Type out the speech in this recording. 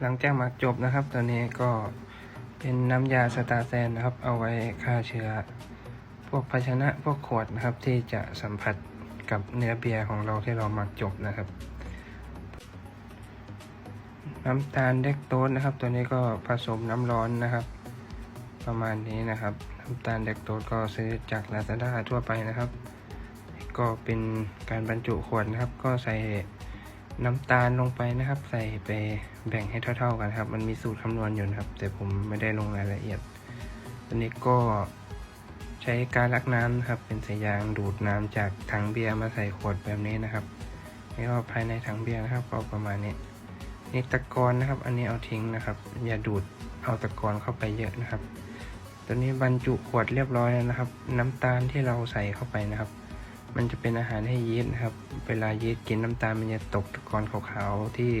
หลังจากหมักจบนะครับตัวนี้ก็เป็นน้ำยาสตาร์แซนนะครับ เอาไว้ฆ่าเชื้อ พวกภาชนะพวกขวดนะครับ ที่จะสัมผัสกับเนื้อเบียร์ของเราที่เราหมักจบนะครับ น้ำตาลเด็กโต๊ดนะครับ ตัวนี้ก็ผสมน้ำร้อนนะครับ ประมาณนี้นะครับ น้ำตาลเด็กโต๊ดก็ซื้อจากลาซาด้าทั่วไปนะครับ ก็เป็นการบรรจุขวดนะครับ ก็ใส่ น้ำตาลลงไปนะครับ ใส่ไปแบ่งให้เท่า ๆกันครับ มันมีสูตรคำนวณอยู่นะครับ แต่ผมไม่ได้ลงรายละเอียดตัวนี้ก็ใช้การลักน้ำนะครับ เป็นสายยางดูดน้ำจากถังเบียร์มาใส่ขวดแบบนี้นะครับนี่ก็ภายในถังเบียร์นะครับก็ประมาณนี้นี่ตะกอนนะครับ อันนี้เอาทิ้งนะครับ อย่าดูดเอาตะกอนเข้าไปเยอะนะครับตัวนี้บรรจุขวดเรียบร้อยแล้วนะครับ น้ำตาลที่เราใส่เข้าไปนะครับ มันจะเป็นอาหารให้ยีสต์นะครับ เวลายีสต์กินน้ำตาลมันจะตกตะกอนขาวๆที่